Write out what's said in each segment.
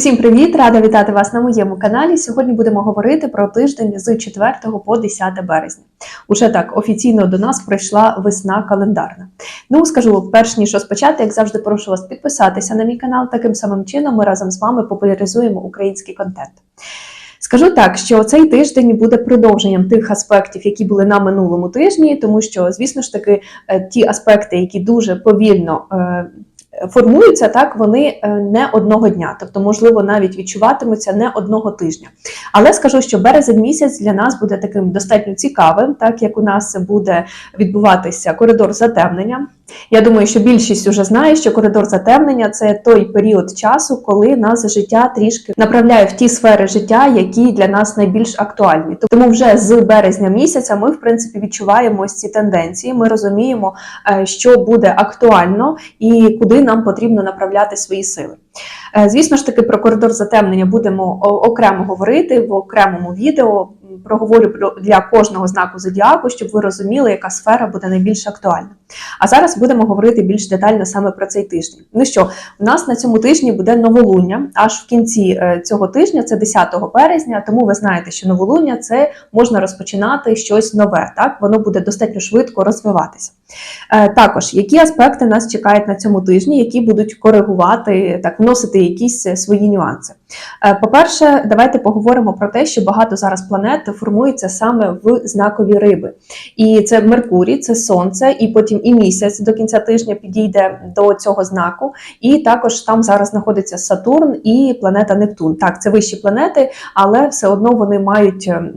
Усім привіт! Рада вітати вас на моєму каналі. Сьогодні будемо говорити про тиждень з 4 по 10 березня. Уже так офіційно до нас прийшла весна календарна. Ну скажу, перш ніж розпочати, як завжди, прошу вас підписатися на мій канал. Таким самим чином ми разом з вами популяризуємо український контент. Скажу так, що цей тиждень буде продовженням тих аспектів, які були на минулому тижні, тому що, звісно ж таки, е, ті аспекти, які дуже повільно. Формуються так, вони е, не одного дня, тобто, можливо, навіть відчуватимуться не одного тижня. Але скажу, що березень місяць для нас буде таким достатньо цікавим, так як у нас буде відбуватися коридор затемнення. Я думаю, що більшість вже знає, що коридор затемнення це той період часу, коли нас життя трішки направляє в ті сфери життя, які для нас найбільш актуальні. Тому вже з березня місяця ми, в принципі, відчуваємо ці тенденції. Ми розуміємо, е, що буде актуально і куди нам потрібно направляти свої сили. Е, Звісно ж таки, про коридор затемнення будемо окремо говорити в окремому відео. Проговорю для кожного знаку зодіаку, щоб ви розуміли, яка сфера буде найбільш актуальна. А зараз будемо говорити більш детально саме про цей тиждень. Ну що, у нас на цьому тижні буде новолуння, аж в кінці е, цього тижня, це 10 березня. Тому ви знаєте, що новолуння це можна розпочинати щось нове. Так воно буде достатньо швидко розвиватися. Е, Також які аспекти нас чекають на цьому тижні, які будуть коригувати, так вносити якісь е, свої нюанси. Е, По-перше, давайте поговоримо про те, що багато зараз планет формується саме в знакові риби. І це Меркурій, це Сонце, і потім і місяць до кінця тижня підійде до цього знаку. І також там зараз знаходиться Сатурн і планета Нептун. Так, це вищі планети, але все одно вони мають ем,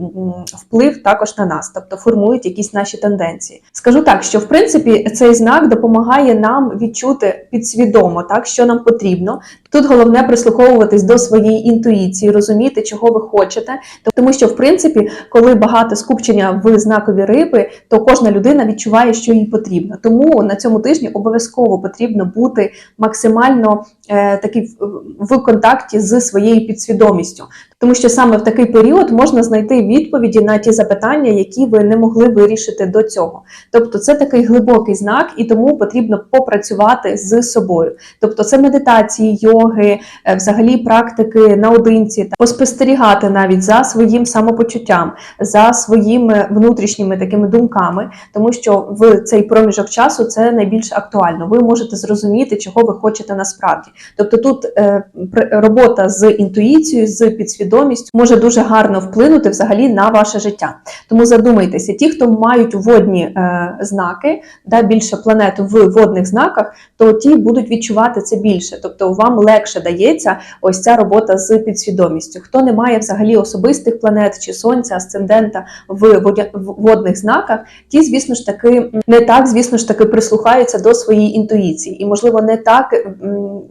вплив також на нас, тобто формують якісь наші тенденції. Скажу так, що в принципі цей знак допомагає нам відчути підсвідомо, так що нам потрібно. Тут головне прислуховуватись до своєї інтуїції, розуміти, чого ви хочете. Тому що, в принципі, коли багато скупчення в знакові риби, то кожна людина відчуває, що їй потрібно. Тому на цьому тижні обов'язково потрібно бути максимально е, таки в, в контакті з своєю підсвідомістю. Тому що саме в такий період можна знайти відповіді на ті запитання, які ви не могли вирішити до цього. Тобто, це такий глибокий знак, і тому потрібно попрацювати з собою. Тобто, це медитації, йоги, е, взагалі практики наодинці, поспостерігати навіть за своїм самопочуттям, за своїми внутрішніми такими думками, тому що в цей проміжок часу це найбільш актуально. Ви можете зрозуміти, чого ви хочете насправді. Тобто, тут е, робота з інтуїцією, з підсвідомістю може дуже гарно вплинути взагалі на ваше життя. Тому задумайтеся, ті, хто мають водні е, знаки, да, більше планет в водних знаках, то ті будуть відчувати це більше. Тобто вам легше дається ось ця робота з підсвідомістю. Хто не має взагалі особистих планет чи сонця, асцендента в водних знаках, ті, звісно ж таки, не так, звісно ж таки, прислухаються до своєї інтуїції, і можливо не так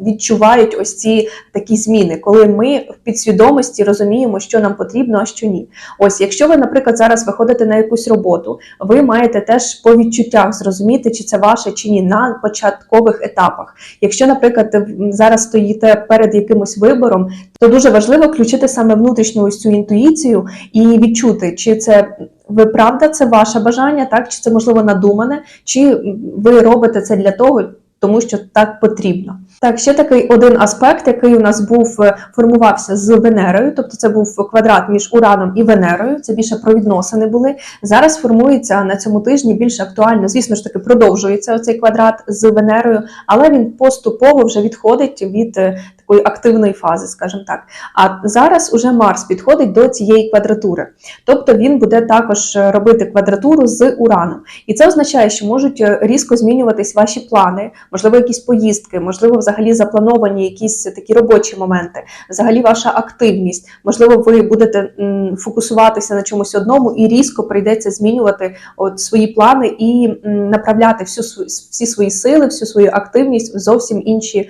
відчувають ось ці такі зміни, коли ми в підсвідомості розуміємо, що нам потрібно, а що ні. Ось, якщо ви, наприклад, зараз виходите на якусь роботу, ви маєте теж по відчуттях зрозуміти, чи це ваше чи ні на початкових етапах. Якщо, наприклад, зараз стоїте перед якимось вибором, то дуже важливо включити саме внутрішню ось цю інтуїцію і відчути, чи це ви правда, це ваше бажання, так чи це можливо надумане, чи ви робите це для того. Тому що так потрібно. Так, ще такий один аспект, який у нас був е, формувався з Венерою, тобто це був квадрат між Ураном і Венерою. Це більше про відносини були. Зараз формується на цьому тижні більш актуально. Звісно ж таки, продовжується цей квадрат з Венерою, але він поступово вже відходить від е, такої активної фази, скажімо так. А зараз уже Марс підходить до цієї квадратури. Тобто він буде також е, робити квадратуру з Ураном. І це означає, що можуть різко змінюватись ваші плани, можливо, якісь поїздки, можливо, взагалі заплановані якісь такі робочі моменти, взагалі ваша активність. Можливо, ви будете фокусуватися на чомусь одному і різко прийдеться змінювати от свої плани і направляти всю всі свої сили, всю свою активність в зовсім інші е,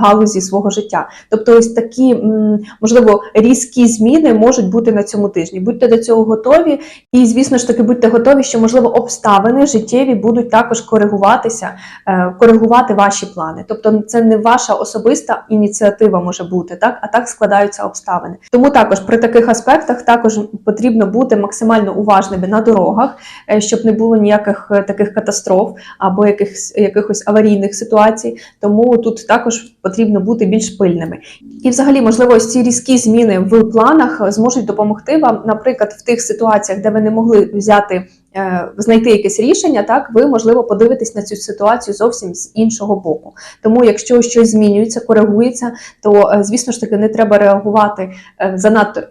галузі свого життя. Тобто, ось такі можливо різкі зміни можуть бути на цьому тижні. Будьте до цього готові, і звісно ж таки будьте готові, що можливо обставини життєві будуть також коригуватися, е, коригувати ваші плани. Тобто, це не ваша особиста ініціатива може бути, так а так складаються обставини. Тому також при таких аспектах також потрібно бути максимально уважними на дорогах, е, щоб не було ніяких е, таких катастроф або якихось якихось аварійних ситуацій. Тому тут також потрібно бути більш пильними. І, взагалі, можливо, ці різкі зміни в планах зможуть допомогти вам, наприклад, в тих ситуаціях, де ви не могли взяти. Е, Знайти якесь рішення, так ви можливо подивитесь на цю ситуацію зовсім з іншого боку. Тому, якщо щось змінюється, коригується, то е, звісно ж таки не треба реагувати е, занадто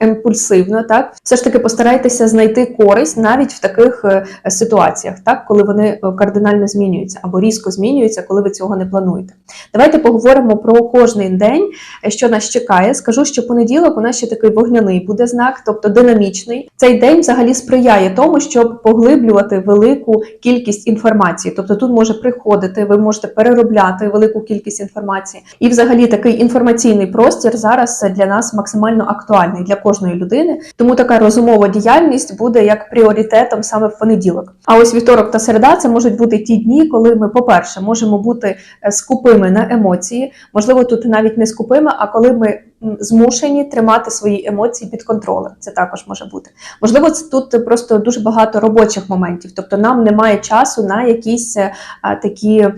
імпульсивно. Так, все ж таки постарайтеся знайти користь навіть в таких е, ситуаціях, так коли вони е, кардинально змінюються або різко змінюються, коли ви цього не плануєте. Давайте поговоримо про кожний день, е, що нас чекає. Скажу, що понеділок у нас ще такий вогняний буде знак, тобто динамічний. Цей день взагалі сприяє тому, щоб поглиблювати велику кількість інформації. Тобто тут може приходити, ви можете переробляти велику кількість інформації. І, взагалі, такий інформаційний простір зараз для нас максимально актуальний для кожної людини. Тому така розумова діяльність буде як пріоритетом саме в понеділок. А ось вівторок та середа це можуть бути ті дні, коли ми, по-перше, можемо бути е, скупими на емоції. Можливо, тут навіть не скупими, а коли ми змушені тримати свої емоції під контролем. Це також може бути. Можливо, це тут просто дуже багато робочих моментів, тобто нам немає часу на якісь е, такі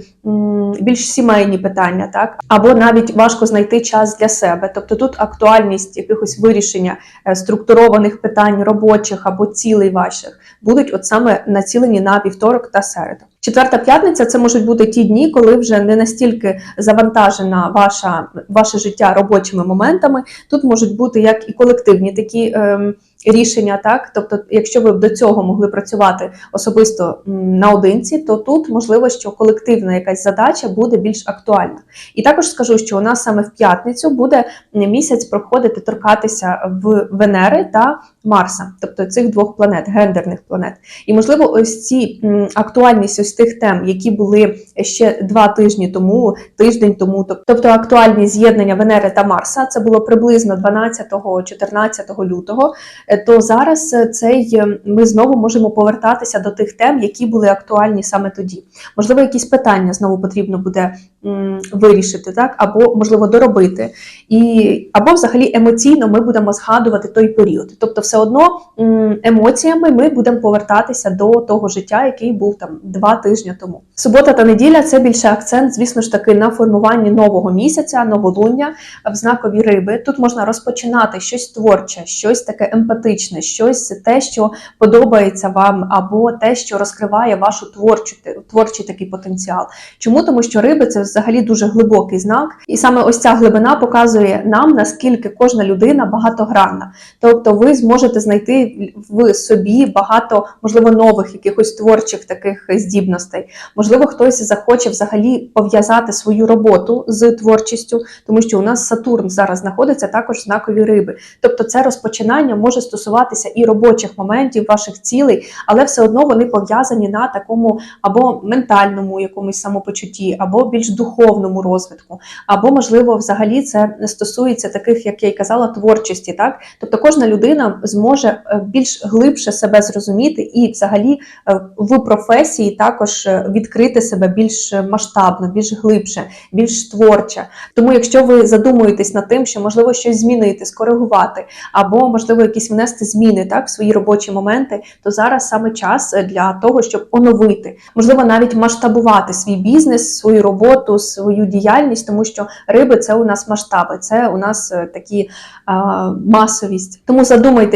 більш сімейні питання, так або навіть важко знайти час для себе. Тобто тут актуальність якихось вирішення е, структурованих питань робочих або цілей ваших будуть от саме націлені на вівторок та середу. Четверта п'ятниця це можуть бути ті дні, коли вже не настільки завантажена ваша ваше життя робочими моментами. Тут можуть бути як і колективні такі ем, рішення, так тобто, якщо ви до цього могли працювати особисто наодинці, то тут можливо, що колективна якась задача буде більш актуальна. І також скажу, що у нас саме в п'ятницю буде місяць проходити торкатися в Венери та Марса, тобто цих двох планет, гендерних планет. І можливо, ось ці актуальність ось тих тем, які були ще два тижні тому, тиждень тому, тобто актуальність з'єднання Венери та Марса, це було приблизно 12-14 лютого. е, То зараз е, цей е, ми знову можемо повертатися до тих тем, які були актуальні саме тоді. Можливо, якісь питання знову потрібно буде вирішити, так або можливо доробити, і або взагалі емоційно ми будемо згадувати той період. Тобто, все одно емоціями ми будемо повертатися до того життя, який був там два тижні тому. Субота та неділя це більше акцент, звісно ж таки, на формуванні нового місяця, новолуння в знакові риби. Тут можна розпочинати щось творче, щось таке емпатичне, щось те, що подобається вам, або те, що розкриває вашу творчу творчий такий потенціал. Чому? Тому що риби це взагалі дуже глибокий знак, і саме ось ця глибина показує нам, наскільки кожна людина багатогранна. Тобто, ви зможете знайти в собі багато, можливо, нових якихось творчих таких здібностей. Можливо, хтось захоче взагалі пов'язати свою роботу з творчістю, тому що у нас Сатурн зараз знаходиться також знакові риби. Тобто, це розпочинання може стосуватися і робочих моментів, ваших цілей, але все одно вони пов'язані на такому або ментальному якомусь самопочутті, або більш духовному розвитку, або можливо, взагалі це стосується таких, як я й казала, творчості. Так, тобто кожна людина зможе е, більш глибше себе зрозуміти і, взагалі, е, в професії також е, відкрити себе більш масштабно, більш глибше, більш творче. Тому, якщо ви задумуєтесь над тим, що можливо щось змінити, скоригувати, або можливо якісь внести зміни так в свої робочі моменти, то зараз саме час для того, щоб оновити, можливо, навіть масштабувати свій бізнес, свою роботу, свою діяльність, тому що риби це у нас масштаби, це у нас такі а, масовість. Тому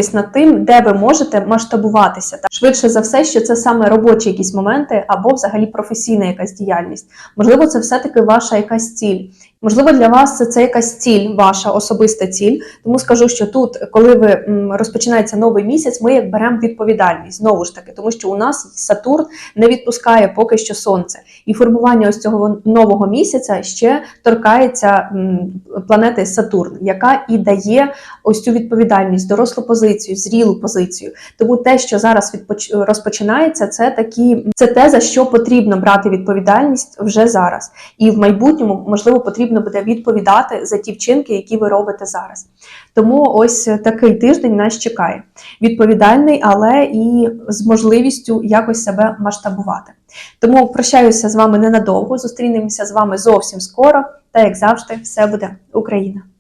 задумайтесь над тим, де ви можете масштабуватися. Так швидше за все, що це саме робочі якісь моменти, або взагалі професійна якась діяльність. Можливо, це все-таки ваша якась ціль. Можливо, для вас це, це якась ціль, ваша особиста ціль. Тому скажу, що тут, коли ви розпочинається новий місяць, ми як беремо відповідальність знову ж таки, тому що у нас Сатурн не відпускає поки що сонце, і формування ось цього нового місяця ще торкається планети Сатурн, яка і дає ось цю відповідальність, дорослу позицію, зрілу позицію. Тому те, що зараз відпоч... розпочинається, це такі це те, за що потрібно брати відповідальність вже зараз, і в майбутньому можливо потрібно потрібно буде відповідати за ті вчинки, які ви робите зараз. Тому ось такий тиждень нас чекає. Відповідальний, але і з можливістю якось себе масштабувати. Тому прощаюся з вами ненадовго. Зустрінемося з вами зовсім скоро. Та як завжди, все буде Україна!